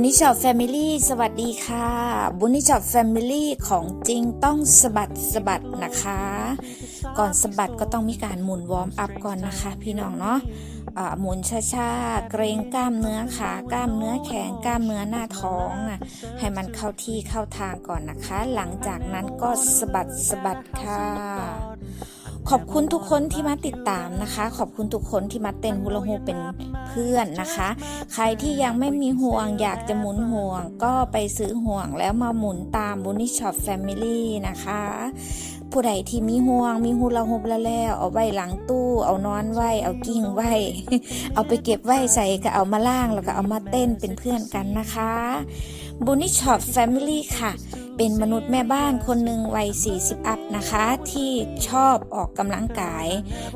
บุนิชอปแฟมิลี่สวัสดีค่ะ บุนิชอปแฟมิลี่ของจริงต้องสะบัดสะบัดนะคะ ก่อนสะบัดก็ต้องมีการหมุนวอร์มอัพก่อนนะคะ พี่น้องเนาะหมุนช้าๆ เกรงกล้ามเนื้อขากล้ามเนื้อแขนกล้ามเนื้อหน้าท้องอะให้มันเข้าที่เข้าทางก่อนนะคะ หลังจากนั้นก็สะบัดสะบัดค่ะ ขอบคุณทุกคนที่มาติดตามนะคะ ขอบคุณทุกคนที่มาเต้นฮูลาฮูปเป็นเพื่อนนะคะ ใครที่ยังไม่มีห่วงอยากจะหมุนห่วง ก็ไปซื้อห่วงแล้วมาหมุนตามบุนิช็อปแฟมิลี่นะคะ ผู้ใดที่มีห่วง มีฮูลาฮูปแล้วแล้วเอาไว้หลังตู้ เอานอนไว้ เอากิ้งไว้ เอาไปเก็บไว้ใส่ก็เอามาล่างแล้วก็เอามาเต้นเป็นเพื่อนกันนะคะบุนิช็อปแฟมิลี่ค่ะ เป็นมนุษย์แม่บ้านคนหนึ่งวัย 40 อัพนะคะ ที่ชอบออกกำลังกาย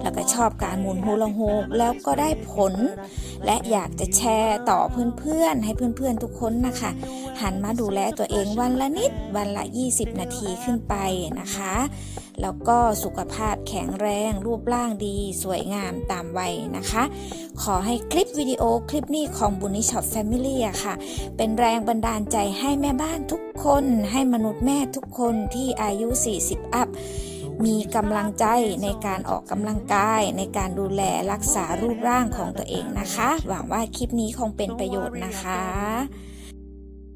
แล้วก็ชอบการหมุนฮูลาฮูแล้วก็ได้ผล และอยากจะแชร์ต่อเพื่อนๆ ให้เพื่อนๆทุกคนนะคะ หันมาดูแลตัวเองวันละนิดวันละ 20 นาทีขึ้นไปนะคะ แล้วก็สุขภาพแข็งแรง รูปร่างดี สวยงามตามวัยนะคะ ขอให้คลิปวิดีโอคลิปนี้ของบุนิช็อปแฟมิลี่อะค่ะ เป็นแรงบันดาลใจให้แม่บ้านทุกคนให้มนุษย์แม่ทุกคนที่อายุ 40 อัพมีกำลังใจในการออกกำลังกาย ในการดูแลรักษารูปร่างของตัวเองนะคะ หวังว่าคลิปนี้คงเป็นประโยชน์นะคะ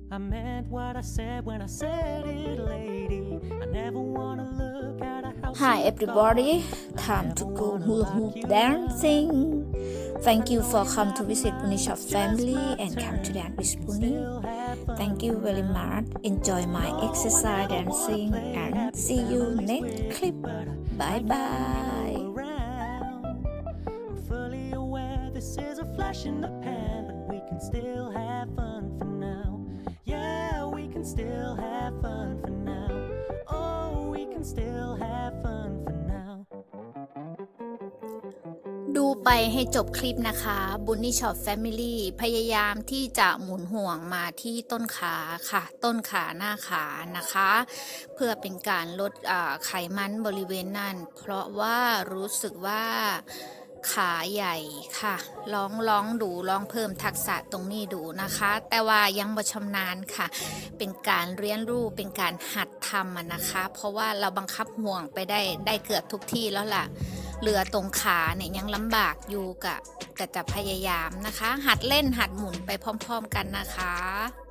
I meant what I said when I said it, lady. I never wanna look at a house. Hi everybody, time to go hula hoop dancing. Thank you for come to visit Punishop family and come to dance with Puni. Thank you very much. Enjoy my exercise dancing and see you next clip. Bye bye. I'm fully aware this is a flash in the pan, but we can still have fun for now. Still have fun for now. Oh, we can still have fun for now. ดูไปให้จบคลิปนะคะบุนนี่ช็อปแฟมิลี่พยายามที่จะหมุนห่วงมาที่ต้นขาค่ะ ต้นขาหน้าขานะคะ เพื่อเป็นการลดไขมันบริเวณนั้น เพราะว่ารู้สึกว่า ขาใหญ่ค่ะ ลองลองดูลองเพิ่มทักษะตรงนี้ดูนะคะ แต่ว่ายังบ่ชำนาญค่ะ เป็นการเรียนรู้เป็นการหัดทำนะคะ เพราะว่าเราบังคับห่วงไปได้ได้เกือบทุกที่แล้วล่ะเหลือตรงขาเนี่ยยังลำบากอยู่กะแต่จะพยายามนะคะ หัดเล่นหัดหมุนไปพร้อม ๆ กันนะคะ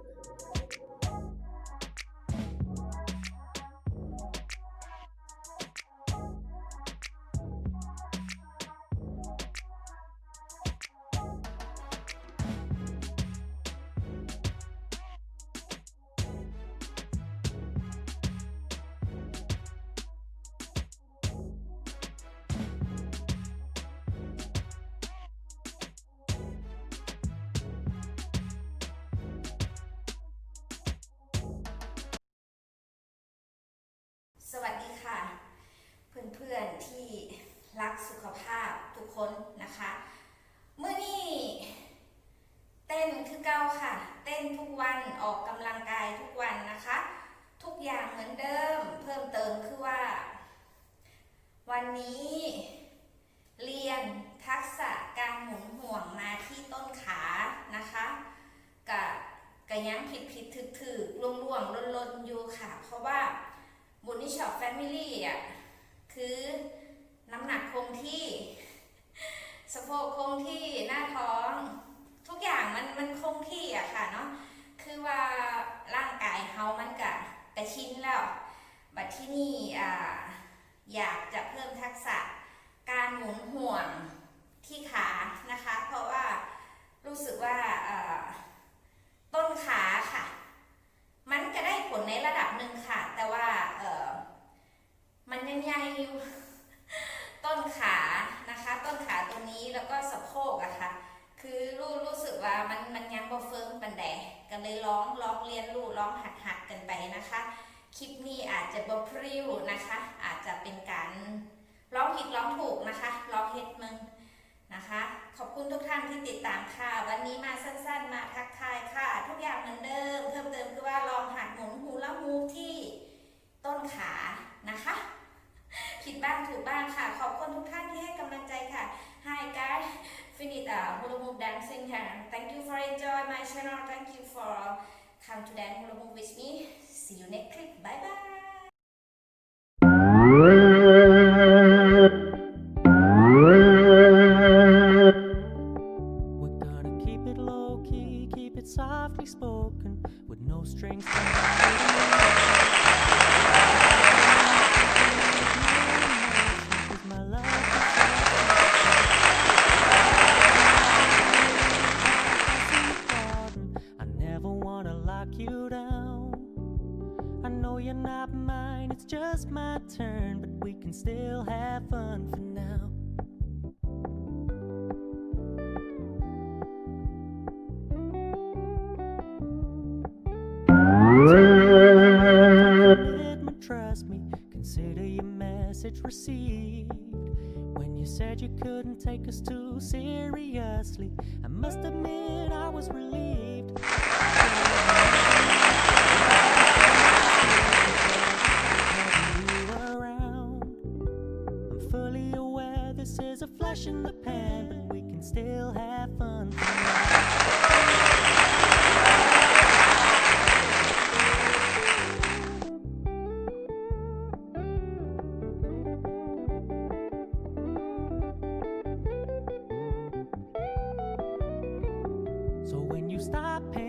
คนนะคะเมื่อนี้เต้นคือเก้าค่ะ เต้นทุกวันออกกำลังกายทุกวันนะคะ ทุกอย่างเหมือนเดิมเพิ่มเติมคือว่า วันนี้ เรียนทักษะการหมุนห่วงมาที่ต้นขานะคะกับกะยังผิดผิดถึกถึกๆล่วงๆล่นอยู่ค่ะ เพราะว่าบุญนิชอปแฟมิลี่อะคือน้ำหนักคงที่ สะโพกคงที่หน้าท้อง ทุกอย่างมันมันคงที่อะค่ะเนาะคือว่าร่างกายเฮามันกะกระชินแล้ว บัดที่นี่อ่าอยากจะเพิ่มทักษะการหมุนห่วงที่ขานะคะ เพราะว่ารู้สึกว่าต้นขาค่ะ มันก็ได้ผลในระดับหนึ่งค่ะ แต่ว่ามันยังใหญ่อยู่ ต้นขานะคะ ต้นขาตรงนี้แล้วก็สะโพกอะค่ะ คือรู้รู้สึกว่ามันมันยังบ่เฟิร์มปัน แดก็เลยร้องร้องเรียนรู้ร้องหัดหัดกันไปนะคะ คลิปนี้อาจจะบพริ้วนะคะ อาจจะเป็นการร้องผิดร้องถูกนะคะร้องเฮ็ดมึงนะคะ ขอบคุณทุกท่านที่ติดตามค่ะ วันนี้มาสั้นๆ มาทักทายค่ะ ทุกอย่างเหมือนเดิม เพิ่มเติมคือว่าลองหัดหมุนฮูลาฮูปที่ต้นขานะคะผิดบ้างถูกบ้างค่ะ ขอบคุณทุกท่านที่ให้กำลังใจค่ะ Hi guys finish uh, hula hoop dancing here thank Thank you for uh, coming to Dan Hula with me. See you next week. Bye bye. softly spoken with no. You're not mine, it's just my turn, but we can still have fun for now. trust me. Consider your message received. When you said you couldn't take us too seriously, I must admit I was relieved.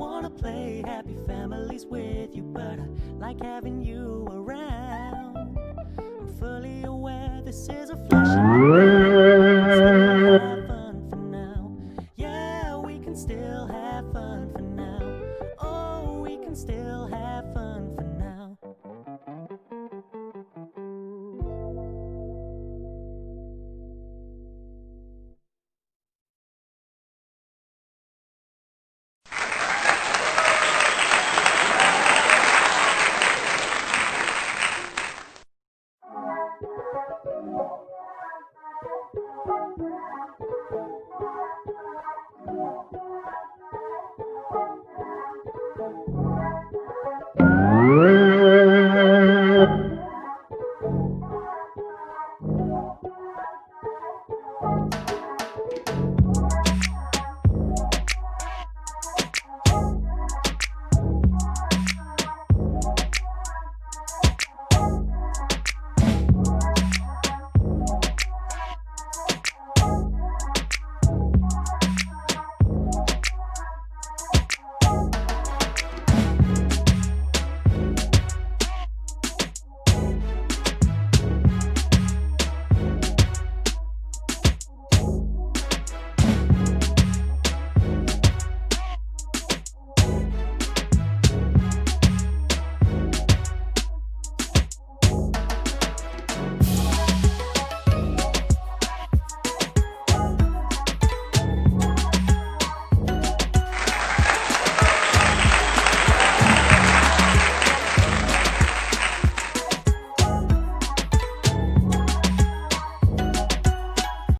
Wanna play happy families with you, but I like having you around. I'm fully aware this is a flash in the. Yeah, we can still have fun for now. Oh, we can still have fun for now.